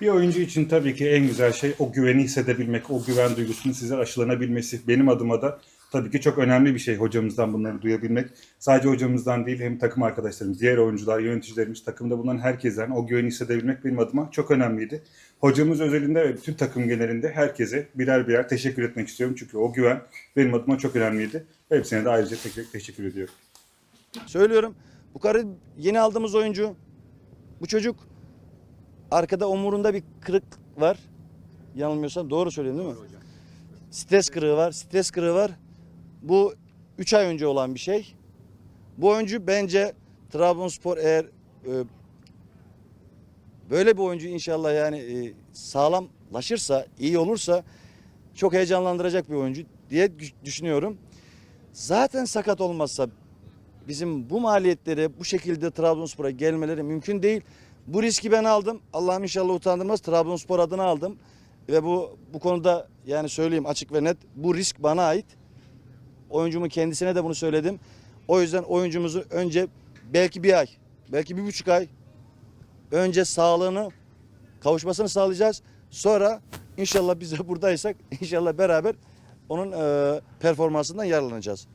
Bir oyuncu için tabii ki en güzel şey o güveni hissedebilmek, o güven duygusunun size aşılanabilmesi. Benim adıma da tabii ki çok önemli bir şey hocamızdan bunları duyabilmek. Sadece hocamızdan değil hem takım arkadaşlarımız, diğer oyuncular, yöneticilerimiz, takımda bulunan herkesten o güveni hissedebilmek benim adıma çok önemliydi. Hocamız özelinde ve bütün takım genelinde herkese birer birer teşekkür etmek istiyorum. Çünkü o güven benim adıma çok önemliydi. Hepsine de ayrıca tek tek teşekkür ediyorum. Söylüyorum. Bu karı yeni aldığımız oyuncu. Bu çocuk arkada omurunda bir kırık var. Yanılmıyorsam doğru söylüyorum değil mi? Stres kırığı var. Stres kırığı var. Bu 3 ay önce olan bir şey. Bu oyuncu bence Trabzonspor eğer e, böyle bir oyuncu inşallah yani e, sağlamlaşırsa, iyi olursa çok heyecanlandıracak bir oyuncu diye dü- düşünüyorum. Zaten sakat olmazsa bizim bu maliyetleri bu şekilde Trabzonspor'a gelmeleri mümkün değil. Bu riski ben aldım. Allah'ım inşallah utandırmaz. Trabzonspor adına aldım. Ve bu bu konuda yani söyleyeyim açık ve net bu risk bana ait. Oyuncumun kendisine de bunu söyledim. O yüzden oyuncumuzu önce belki bir ay, belki bir buçuk ay önce sağlığını kavuşmasını sağlayacağız. Sonra inşallah biz de buradaysak inşallah beraber onun eee performansından yararlanacağız.